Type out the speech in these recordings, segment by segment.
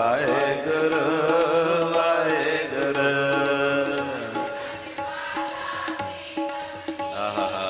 ਵਾਹਿਗੁਰੂ ਵਾਹਿਗੁਰੂ। ਆਹਾ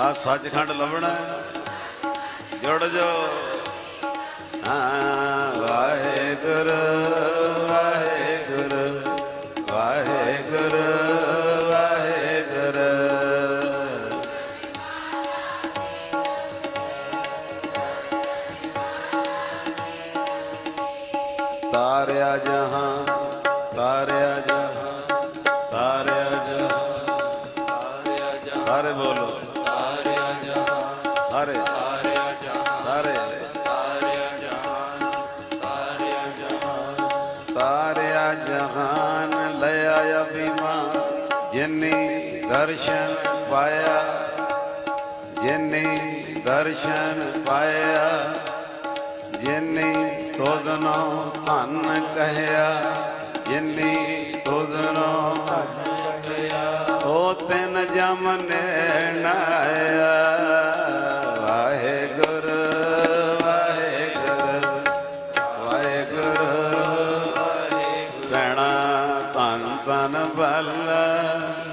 ਆ ਸੱਚਖੰਡ ਲੱਭਣਾ ਜੁੜ ਜੋ। ਹਾਂ, ਵਾਹਿਗੁਰੂ ਵਾਹਿਗੁਰੂ ਵਾਹਿਗੁਰੂ ਵਾਹਿਗੁਰੂ। ਤਾਰਿਆ ਜਹਾਂ ਤਾਰਿਆ ਜਹਾਂ ਤਾਰਿਆ ਜਹਾਂ ਤਾਰਿਆ ਜਹਾਂ। ਸਾਰੇ ਬੋਲੋ। ਸਾਰੇ ਤਾਰਿਆ ਜਹਾਂ ਸਾਰੇ ਤਾਰਿਆ ਜਹਾਂ ਤਾਰਿਆ ਜਹਾਂ ਤਾਰਿਆ ਜਹਾਨ ਲਿਆ ਅਭਿਮਾਨ। ਜਿਨੀ ਦਰਸ਼ਨ ਪਾਇਆ, ਜਿਨੀ ਦਰਸ਼ਨ ਪਾਇਆ, ਜਿਨੀ ਤੋਦਨੋ ਧਨ ਕਹਿਆ, ਜਿਨੀ ਤੋਦਨੋ ਕਹਿਆ, ਉਹ ਤਿਨ ਜਮ ਨੈਣ ਭੈਣਾ ਤਨ ਤਨ ਬੱਲਾ।